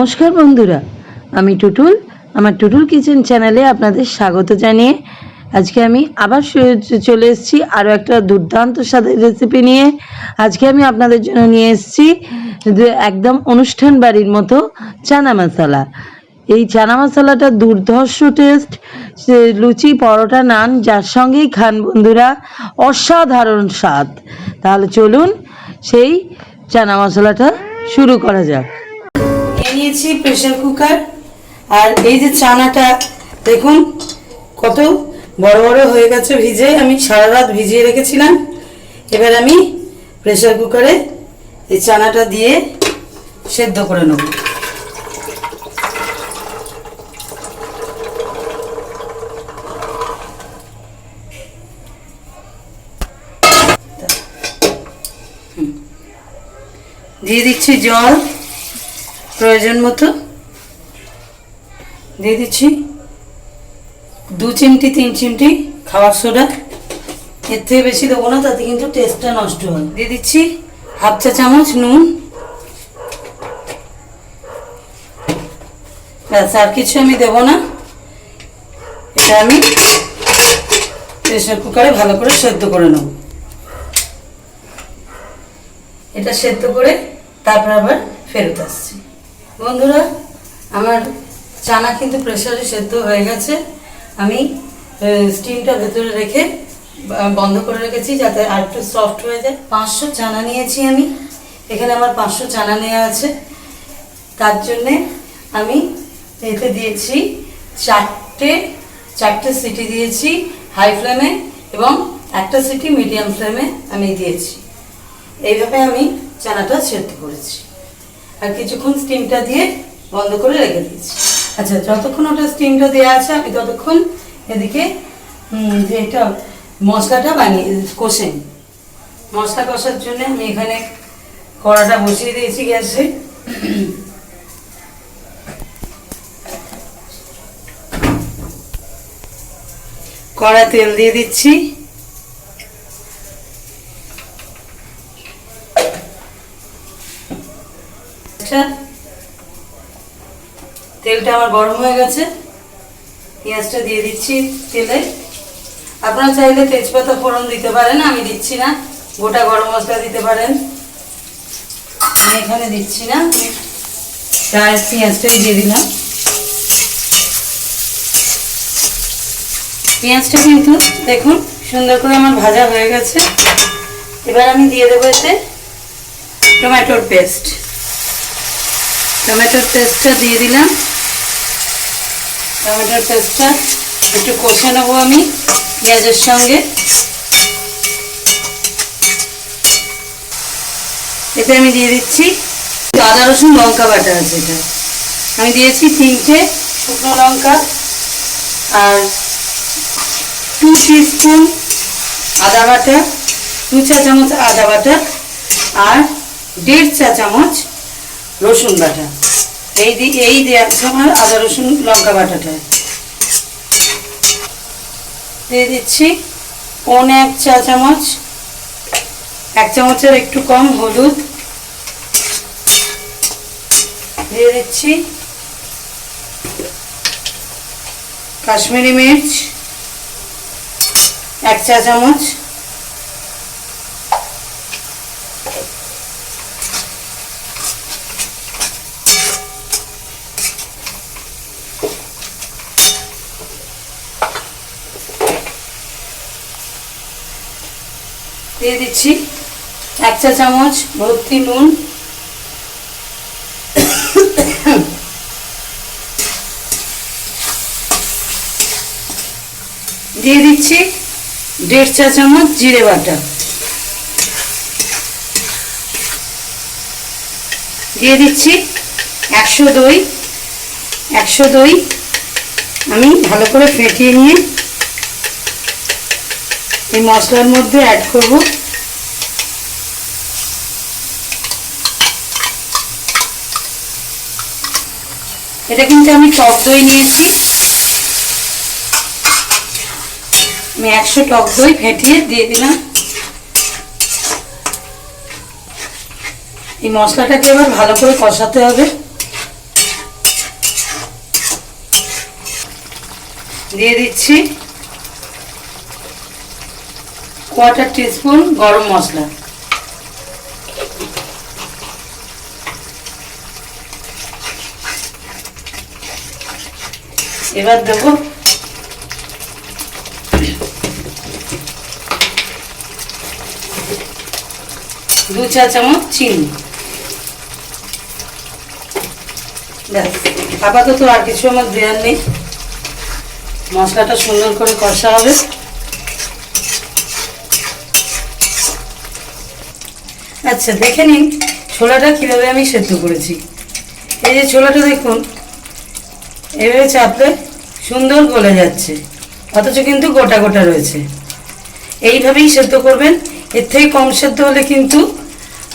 নমস্কার বন্ধুরা, আমি টুটুল। আমার টুটুল কিচেন চ্যানেলে আপনাদের স্বাগত জানিয়ে আজকে আমি আবার চলে এসেছি আরও একটা দুর্দান্ত স্বাদের রেসিপি নিয়ে। আজকে আমি আপনাদের জন্য নিয়ে এসেছি একদম অনুষ্ঠান বাড়ির মতো চানা মশলা। এই চানা মশলাটা দুর্ধর্ষ টেস্ট লুচি, পরোটা, নান, যার সঙ্গেই খান বন্ধুরা, অসাধারণ স্বাদ। তাহলে চলুন সেই চানা মশলাটা শুরু করা যাক। নিয়েছি প্রেশার কুকার আর এই যে চানাটা দেখুন কত বড় বড় হয়ে গেছে ভিজে। আমি সারা রাত ভিজিয়ে রেখেছিলাম। এবার আমি প্রেশার কুকারে এই চানাটা দিয়ে সেদ্ধ করে নেব। দিয়ে দিচ্ছি জল। প্রয়োজন মতো দিয়ে দিচ্ছি। দু চিমটি, তিন চিমটি খাবার সোডা। এর থেকে বেশি দেবো না, তাতে কিন্তু টেস্টটা নষ্ট হয়। দিয়ে দিচ্ছি হাফ চা চামচ নুন। ব্যাস, আর কিছু আমি দেবো না। এটা আমি প্রেশার কুকারে ভালো করে সেদ্ধ করে নেব। এটা সেদ্ধ করে তারপর আবার ফেরত আসছি। বন্ধুরা, আমার চানা কিন্তু প্রেশারে সেদ্ধ হয়ে গেছে। আমি স্টিমটা ভেতরে রেখে বন্ধ করে রেখেছি যাতে আর একটু সফট হয়ে যায়। পাঁচশো চানা নিয়েছি আমি। এখানে আমার পাঁচশো চানা নেওয়া আছে। তার জন্যে আমি এতে দিয়েছি চারটে চারটে সিটি দিয়েছি হাই ফ্লেমে এবং একটা সিটি মিডিয়াম ফ্লেমে আমি দিয়েছি। এইভাবে আমি চানাটা সেদ্ধ করেছি। আর কিছুক্ষণ স্টিমটা দিয়ে বন্ধ করে রেখে দিয়েছি। আচ্ছা যতক্ষণ ওটা স্টিমটা দেওয়া আছে, আমি ততক্ষণ এদিকে যে এটা মশলাটা বানিয়ে কষে। মশলা কষার জন্য আমি এখানে কড়াটা বসিয়ে দিয়েছি গ্যাসে। কড়া তেল দিয়ে দিচ্ছি আচ্ছা তেলটা আমার গরম হয়ে গেছে। পেঁয়াজটা দিয়ে দিচ্ছি তেলে। আপনারা চাইলে তেজপাতা ফোড়ন দিতে পারেন, আমি দিচ্ছি না। গোটা গরম মশলা দিতে পারেন। আমি এখানে দিচ্ছি না। ডাইরেক্ট পেঁয়াজটাই দিয়ে দিলাম। পেঁয়াজটা কিন্তু দেখুন সুন্দর করে আমার ভাজা হয়ে গেছে। এবার আমি দিয়ে দেবো এতে টমেটোর পেস্ট। টমেটোর পেস্টটা দিয়ে দিলাম। টমেটোর পেস্টটা একটু কষে নেব আমি পেঁয়াজের সঙ্গে। এতে আমি দিয়ে দিচ্ছি আদা, রসুন, লঙ্কা বাটা আছে এটা। আমি দিয়েছি তিনটে শুকনো লঙ্কা আর টু স্পুন আদা বাটা, দু চা চামচ আদা বাটা আর দেড় চা চামচ রসুন বাটা। এই দি, এই দেওয়ার সময় আদা, রসুন, লঙ্কা বাটাটা। দিয়ে দিচ্ছি পৌনে এক চা চামচ। এক চামচের একটু কম হলুদ। দিয়ে দিচ্ছি কাশ্মীরি মির্চ। এক চা চামচ। দিয়ে দিচ্ছি। এক চা চামচ ভর্তি নুন। দিয়ে দিচ্ছি দেড় চা চামচ জিরে বাটা। দিয়ে দিচ্ছি একশো দই। একশো দই আমি ভালো করে ফেটিয়ে নিয়ে এই মশলার মধ্যে অ্যাড করব। এটা কিন্তু আমি টক দই নিয়েছি। আমি একশো টক দই ফেটিয়ে দিয়ে দিলাম। এই মশলাটাকে এবার ভালো করে কষাতে হবে। দিয়ে দিচ্ছি। কোয়াটার টিস্পুন গরম মশলা। এবার দেবো। দু চা চামচ চিনি। আপাতত আর কিছু আমার দেওয়ার নেই। মশলাটা সুন্দর করে কষা হবে। আচ্ছা দেখে নিন ছোলাটা কীভাবে আমি সেদ্ধ করেছি। এই যে ছোলাটা দেখুন এভাবে চাপলে সুন্দর গলে যাচ্ছে, অথচ কিন্তু গোটা গোটা রয়েছে। এইভাবেই সেদ্ধ করবেন, এর থেকে কম সেদ্ধ হলে কিন্তু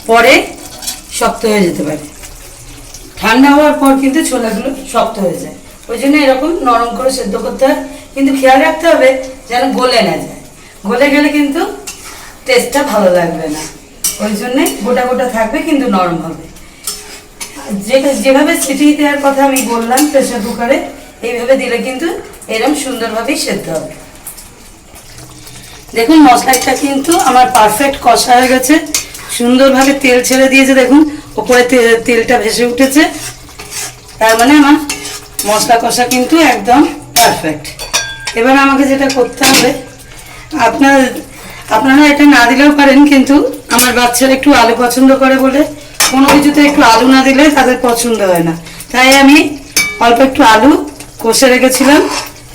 পরে শক্ত হয়ে যেতে পারে। ঠান্ডা হওয়ার পর কিন্তু ছোলাগুলো শক্ত হয়ে যায়। ওই জন্য এরকম নরম করে সেদ্ধ করতে হয়। কিন্তু খেয়াল রাখতে হবে যেন গলে না যায়। গলে গেলে কিন্তু টেস্টটা ভালো লাগবে না। ওই জন্যে গোটা গোটা থাকবে, কিন্তু নরম হবে। যেভাবে সিটি দেওয়ার কথা আমি বললাম প্রেশার কুকারে, এইভাবে দিলে কিন্তু এরকম সুন্দরভাবেই সেদ্ধ হবে। দেখুন, মশলাটা কিন্তু আমার পারফেক্ট কষা হয়ে গেছে। সুন্দরভাবে তেল ছেড়ে দিয়েছে, দেখুন, ওপরে তেলটা ভেসে উঠেছে। তার মানে আমার মশলা কষা কিন্তু একদম পারফেক্ট এবার আমাকে যেটা করতে হবে, আপনার আপনারা এটা না দিলেও পারেন, কিন্তু আমার বাচ্চারা একটু আলু পছন্দ করে বলে কোনো কিছুতে একটু আলু না দিলে তাদের পছন্দ হয় না। তাই আমি অল্প একটু আলু কষে রেখেছিলাম,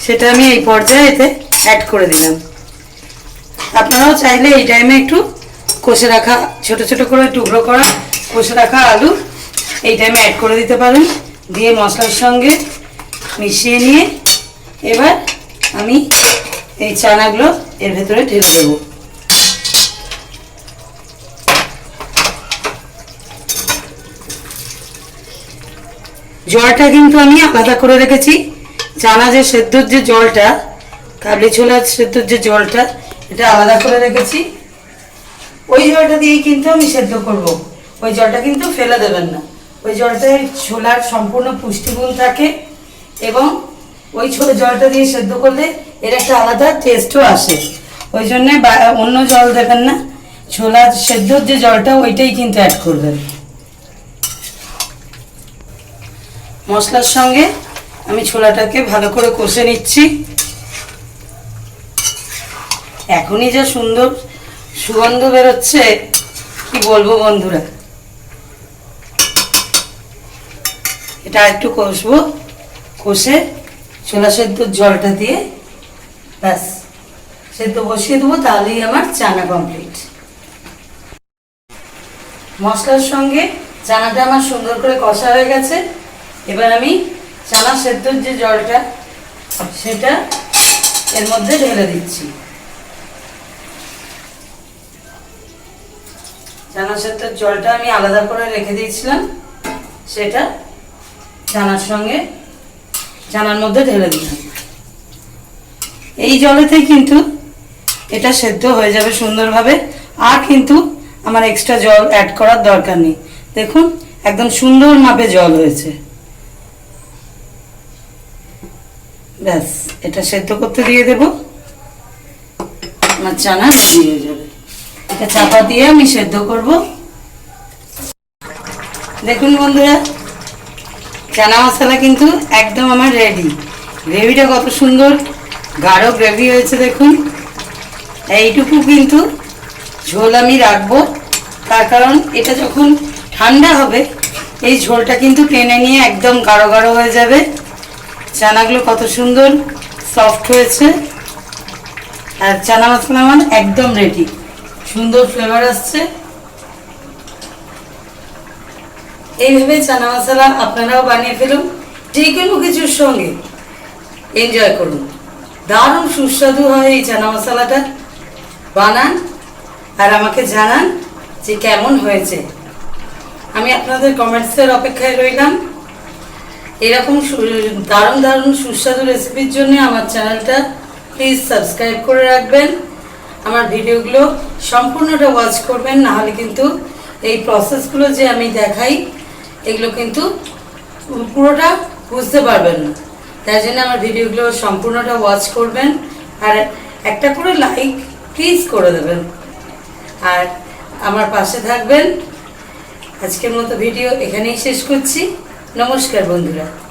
সেটা আমি এই পর্যায়ে এতে অ্যাড করে দিলাম। আপনারাও চাইলে এই টাইমে একটু কষে রাখা, ছোট ছোট করে টুকরো করা কষে রাখা আলু এই টাইমে অ্যাড করে দিতে পারেন। দিয়ে মশলার সঙ্গে মিশিয়ে নিয়ে এবার আমি এই চানাগুলো এর ভেতরে ঢেলে দেবো। জলটা কিন্তু আমি আলাদা করে রেখেছি। চানা যে সেদ্ধর যে জলটা, কাবলি ছোলার সেদ্ধর যে জলটা, এটা আলাদা করে রেখেছি। ওই জলটা দিয়েই কিন্তু আমি সেদ্ধ করব। ওই জলটা কিন্তু ফেলে দেবেন না। ওই জলটায় ছোলার সম্পূর্ণ পুষ্টিগুণ থাকে এবং ওই ছোট জলটা দিয়ে সেদ্ধ করলে এর একটা আলাদা টেস্টও আসে। ওই জন্যে অন্য জল দেবেন না। ছোলার সেদ্ধর যে জলটা, ওইটাই কিন্তু অ্যাড করবেন। মশলার সঙ্গে আমি ছোলাটাকে ভালো করে কষে নিচ্ছি। এখনই যা সুন্দর সুগন্ধ বেরোচ্ছে, কি বলব বন্ধুরা? এটা একটু কষবো। কষে ছোলা সেদ্ধ জলটা দিয়ে ব্যাস। সেদ্ধ বসিয়ে দেবো, তাহলেই আমার চানা কমপ্লিট মশলার সঙ্গে চানাটা আমার সুন্দর করে কষা হয়ে গেছে। এবার আমি চানা সেদ্ধর যে জলটা, সেটা এর মধ্যে ঢেলে দিচ্ছি। চানা সেদ্ধর জলটা আমি আলাদা করে রেখে দিয়েছিলাম, সেটা চানার সঙ্গে, চানার মধ্যে ঢেলে দিলাম। এই জলেতেই কিন্তু এটা সেদ্ধ হয়ে যাবে সুন্দরভাবে, আর কিন্তু আমার এক্সট্রা জল অ্যাড করার দরকার নেই। দেখুন, একদম সুন্দর মাপে জল হয়েছে। ব্যাস, এটা সেদ্ধ করতে দিয়ে দেব। আমার চানা রেডি হয়ে যাবে। এটা চাপা দিয়ে আমি সেদ্ধ করব। দেখুন বন্ধুরা, চানা মশলা কিন্তু একদম আমার রেডি গ্রেভিটা কত সুন্দর, গাঢ় গ্রেভি হয়েছে দেখুন। এইটুকু কিন্তু ঝোল আমি রাখব। তার কারণ এটা যখন ঠান্ডা হবে, এই ঝোলটা কিন্তু টেনে নিয়ে একদম গাঢ় গাঢ় হয়ে যাবে। চানাগুলো কত সুন্দর সফট হয়েছে। আর চানা মশলা আমার একদম রেডি সুন্দর ফ্লেভার আসছে। এইভাবে চানা মশলা আপনারাও বানিয়ে ফেলুন, যে কোনো কিছুর সঙ্গে এনজয় করুন। দারুণ সুস্বাদু হয় এই চানা মশলাটা। বানান আর আমাকে জানান যে কেমন হয়েছে। আমি আপনাদের কমেন্টসের অপেক্ষায় রইলাম। এরকম দারুণ দারুণ সুস্বাদু রেসিপির জন্য আমার চ্যানেলটা প্লিজ সাবস্ক্রাইব করে রাখবেন। আমার ভিডিওগুলো সম্পূর্ণটা ওয়াচ করবেন, নাহলে কিন্তু এই প্রসেসগুলো যে আমি দেখাই, এগুলো কিন্তু পুরোটা বুঝতে পারবেন না। তাই জন্য আমার ভিডিওগুলো সম্পূর্ণটা ওয়াচ করবেন। আর একটা করে লাইক প্লিজ করে দেবেন। আর আমার পাশে থাকবেন। আজকের মতো ভিডিও এখানেই শেষ করছি। নমস্কার বন্ধুরা।